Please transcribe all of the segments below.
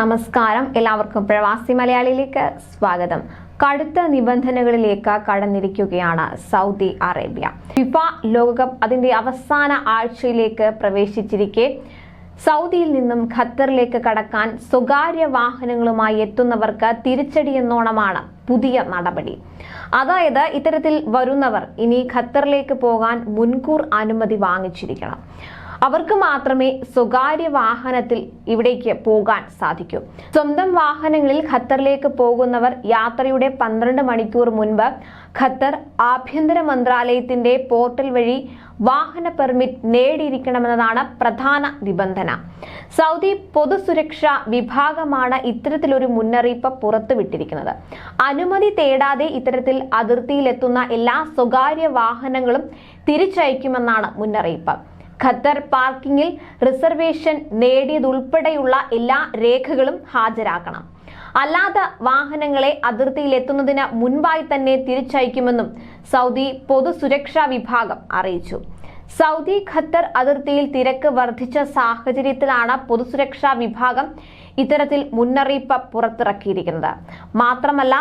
നമസ്കാരം. എല്ലാവർക്കും പ്രവാസി മലയാളിയിലേക്ക് സ്വാഗതം. കടുത്ത നിബന്ധനകളിലേക്ക് കടന്നിരിക്കുകയാണ് സൗദി അറേബ്യ. ഫിഫ ലോകകപ്പ് അതിന്റെ അവസാന ആഴ്ചയിലേക്ക് പ്രവേശിച്ചിരിക്കെ. സൗദിയിൽ നിന്നും ഖത്തറിലേക്ക് കടക്കാൻ സ്വകാര്യ വാഹനങ്ങളുമായി എത്തുന്നവർക്ക് തിരിച്ചടിയെന്നോണമാണ് പുതിയ നടപടി. അതായത് ഇത്തരത്തിൽ വരുന്നവർ ഇനി ഖത്തറിലേക്ക് പോകാൻ മുൻകൂർ അനുമതി വാങ്ങിച്ചിരിക്കണം. അവർക്ക് മാത്രമേ സ്വകാര്യ വാഹനത്തിൽ ഇവിടേക്ക് പോകാൻ സാധിക്കൂ. സ്വന്തം വാഹനങ്ങളിൽ ഖത്തറിലേക്ക് പോകുന്നവർ യാത്രയുടെ പന്ത്രണ്ട് മണിക്കൂർ മുൻപ് ഖത്തർ ആഭ്യന്തര മന്ത്രാലയത്തിന്റെ പോർട്ടൽ വഴി വാഹന പെർമിറ്റ് നേടിയിരിക്കണമെന്നതാണ് പ്രധാന നിബന്ധന. സൗദി പൊതുസുരക്ഷാ വിഭാഗമാണ് ഇത്തരത്തിലൊരു മുന്നറിയിപ്പ് പുറത്തുവിട്ടിരിക്കുന്നത്. അനുമതി തേടാതെ ഇത്തരത്തിൽ അതിർത്തിയിലെത്തുന്ന എല്ലാ സ്വകാര്യ വാഹനങ്ങളും തിരിച്ചയക്കുമെന്നാണ് മുന്നറിയിപ്പ്. ഖത്തർ പാർക്കിംഗിൽ റിസർവേഷൻ നേടിയതുൾപ്പെടെയുള്ള എല്ലാ രേഖകളും ഹാജരാക്കണം. അല്ലാത്ത വാഹനങ്ങളെ അതിർത്തിയിൽ എത്തുന്നതിന് മുൻപായി തന്നെ തിരിച്ചയക്കുമെന്നും സൗദി പൊതുസുരക്ഷാ വിഭാഗം അറിയിച്ചു. സൗദി ഖത്തർ അതിർത്തിയിൽ തിരക്ക് വർദ്ധിച്ച സാഹചര്യത്തിലാണ് പൊതുസുരക്ഷാ വിഭാഗം ഇത്തരത്തിൽ മുന്നറിയിപ്പ് പുറത്തിറക്കിയിരിക്കുന്നത്. മാത്രമല്ല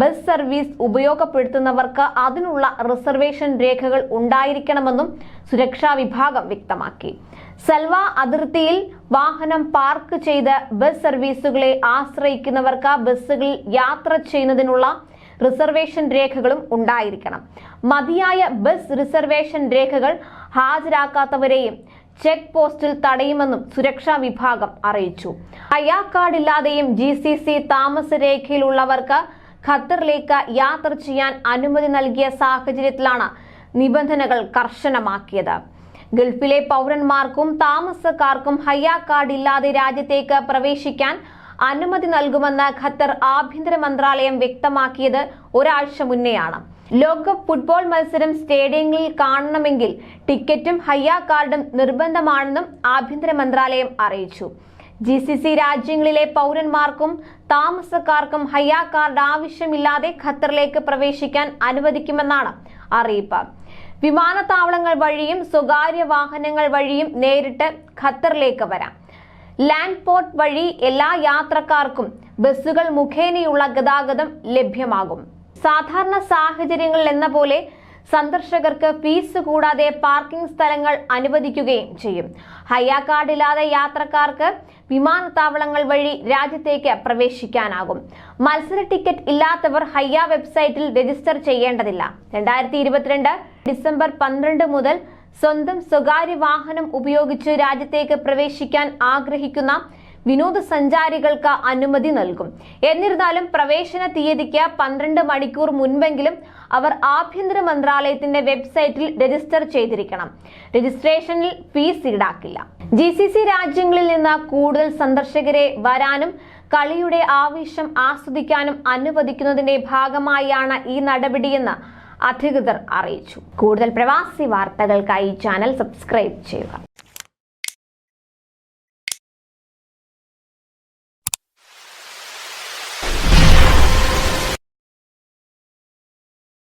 ബസ് സർവീസ് ഉപയോഗപ്പെടുത്തുന്നവർക്ക് അതിനുള്ള റിസർവേഷൻ രേഖകൾ ഉണ്ടായിരിക്കണമെന്നും സുരക്ഷാ വിഭാഗം വ്യക്തമാക്കി. സൽവ അതിർത്തിയിൽ വാഹനം പാർക്ക് ചെയ്ത് ബസ് സർവീസുകളെ ആശ്രയിക്കുന്നവർക്ക് ബസ്സുകളിൽ യാത്ര ചെയ്യുന്നതിനുള്ള റിസർവേഷൻ രേഖകളും ഉണ്ടായിരിക്കണം. മതിയായ ബസ് റിസർവേഷൻ രേഖകൾ ഹാജരാക്കാത്തവരെയും ചെക്ക് പോസ്റ്റിൽ തടയുമെന്നും സുരക്ഷാ വിഭാഗം അറിയിച്ചു. അയാ കാർഡില്ലാതെയും ജി സി സി താമസ രേഖയിലുള്ളവർക്ക് ഖത്തറിലേക്ക് യാത്ര ചെയ്യാൻ അനുമതി നൽകിയ സാഹചര്യത്തിലാണ് നിബന്ധനകൾ കർശനമാക്കിയത്. ഗൾഫിലെ പൗരന്മാർക്കും താമസക്കാർക്കും ഹയ്യ കാർഡ് ഇല്ലാതെ രാജ്യത്തേക്ക് പ്രവേശിക്കാൻ അനുമതി നൽകുമെന്ന് ഖത്തർ ആഭ്യന്തര മന്ത്രാലയം വ്യക്തമാക്കിയത് ഒരാഴ്ച മുന്നെയാണ്. ലോകകപ്പ് ഫുട്ബോൾ മത്സരം സ്റ്റേഡിയങ്ങളിൽ കാണണമെങ്കിൽ ടിക്കറ്റും ഹയ്യ കാർഡും നിർബന്ധമാണെന്നും ആഭ്യന്തര മന്ത്രാലയം അറിയിച്ചു. ജി സി സി രാജ്യങ്ങളിലെ പൗരന്മാർക്കും താമസക്കാർക്കും ഹയ്യ കാർഡ് ആവശ്യമില്ലാതെ ഖത്തറിലേക്ക് പ്രവേശിക്കാൻ അനുവദിക്കുമെന്നാണ് അറിയിപ്പ്. വിമാനത്താവളങ്ങൾ വഴിയും സ്വകാര്യ വാഹനങ്ങൾ വഴിയും നേരിട്ട് ഖത്തറിലേക്ക് വരാം. ലാൻഡ് പോർട്ട് വഴി എല്ലാ യാത്രക്കാർക്കും ബസ്സുകൾ മുഖേനയുള്ള ഗതാഗതം ലഭ്യമാകും. സാധാരണ സാഹചര്യങ്ങളിൽ എന്ന പോലെ സന്ദർശകർക്ക് ഫീസ് കൂടാതെ പാർക്കിംഗ് സ്ഥലങ്ങൾ അനുവദിക്കുകയും ചെയ്യും. ഹയ്യ കാർഡ് ഇല്ലാതെ യാത്രക്കാർക്ക് വിമാനത്താവളങ്ങൾ വഴി രാജ്യത്തേക്ക് പ്രവേശിക്കാനാകും. മത്സര ടിക്കറ്റ് ഇല്ലാത്തവർ ഹയ്യ വെബ്സൈറ്റിൽ രജിസ്റ്റർ ചെയ്യേണ്ടതില്ല. രണ്ടായിരത്തി ഇരുപത്തിരണ്ട് ഡിസംബർ പന്ത്രണ്ട് മുതൽ സ്വന്തം സ്വകാര്യ വാഹനം ഉപയോഗിച്ച് രാജ്യത്തേക്ക് പ്രവേശിക്കാൻ ആഗ്രഹിക്കുന്ന വിനോദസഞ്ചാരികൾക്ക് അനുമതി നൽകും. എന്നിരുന്നാലും പ്രവേശന തീയതിക്ക് പന്ത്രണ്ട് മണിക്കൂർ മുൻപെങ്കിലും അവർ ആഭ്യന്തര മന്ത്രാലയത്തിന്റെ വെബ്സൈറ്റിൽ രജിസ്റ്റർ ചെയ്തിരിക്കണം. രജിസ്ട്രേഷനിൽ ഫീസ് ഈടാക്കില്ല. ജി സി സി രാജ്യങ്ങളിൽ നിന്ന് കൂടുതൽ സന്ദർശകരെ വരാനും കളിയുടെ ആവേശം ആസ്വദിക്കാനും അനുവദിക്കുന്നതിന്റെ ഭാഗമായാണ് ഈ നടപടിയെന്ന് അധികൃതർ അറിയിച്ചു. കൂടുതൽ പ്രവാസി വാർത്തകൾക്കായി ചാനൽ സബ്സ്ക്രൈബ് ചെയ്യുക.